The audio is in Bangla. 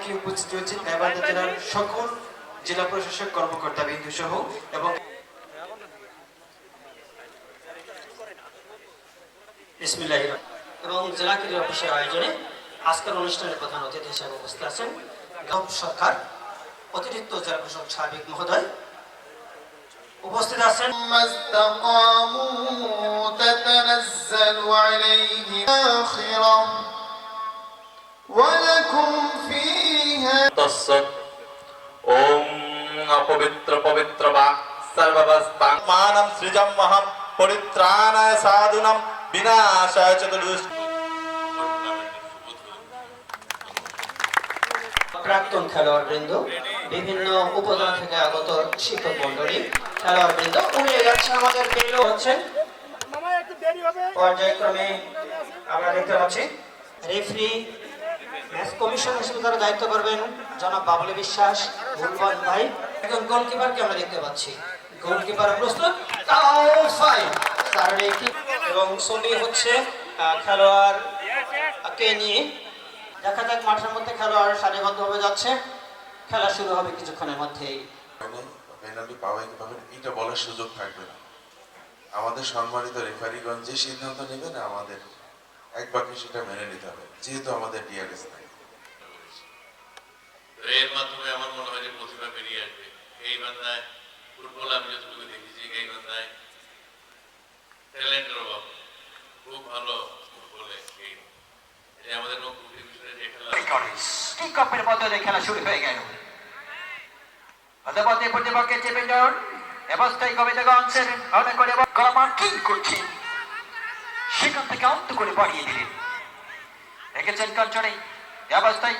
সবাইকে উপস্থিত হয়েছে গাইবান্ধা জেলার সকল জেলা প্রশাসক কর্মকর্তা বিন্দু সহ এবং বিসমিল্লাহির রহমানির রহিম। এবং জেলা ক্রীড়া অফিসের আয়োজনে আজকের অনুষ্ঠানের প্রধান অতিথি হিসেবে উপস্থিত আছেন গ্রাম সরকার অতিরিক্ত জেলা প্রশাসক সার্বিক মহোদয় উপস্থিত আছেন ثم استقاموا تتنزل عليهم آخرة অপবিত্র পবিত্র প্রাক্তন খেলোয়াড় বিভিন্ন উপজেলা থেকে আগত শিক্ষক মন্ডলী খেলোয়াড় উড়িয়ে যাচ্ছে আমাদের বেলো পর্যায়ক্রমে আমরা দেখতে পাচ্ছি রেফরি ম্যাচ কমিশন হিসেবে তারা দায়িত্ব করবেন জনাব বাবুলি বিশ্বাস ভাই। একজন গোলকিপারকে আমরা দেখতে পাচ্ছি। গোলকিপার প্রস্তুত। এবং হচ্ছে খেলোয়াড় কে নিয়ে দেখা যাক মাঠের মধ্যে খেলোয়াড় সারিবদ্ধভাবে যাচ্ছে। খেলা শুরু হবে কিছুক্ষণের মধ্যেই। পেনাল্টি এটা বলার সুযোগ থাকবে না। আমাদের সম্মানিত রেফারিগণ যে সিদ্ধান্ত নেবেন, আমাদের এক বাক্যে সেটা মেনে নিতে হবে যেহেতু আমাদের ডিআরএস নাই। এর মাধ্যমে আমার মনে হয় যে প্রতিভা বেরিয়ে আসবে। এই বান্ধায় ফুটবল আমি যতটুকু দেখেছি এই বান্ধায় ট্যালেন্টের অভাব। খুব ভালো ফুটবলে এটা আমাদের নকুল যে খেলা। কিক অফের মধ্যে দিয়ে খেলা শুরু হয়ে গেল। প্রতিপক্ষে চেপে যান অবস্থায় মনে করে গলা কিং করছেন। সেখান থেকে অন্ত করে বাড়িয়ে দিলেন। রেখেছেন কাঞ্চনে অবস্থায়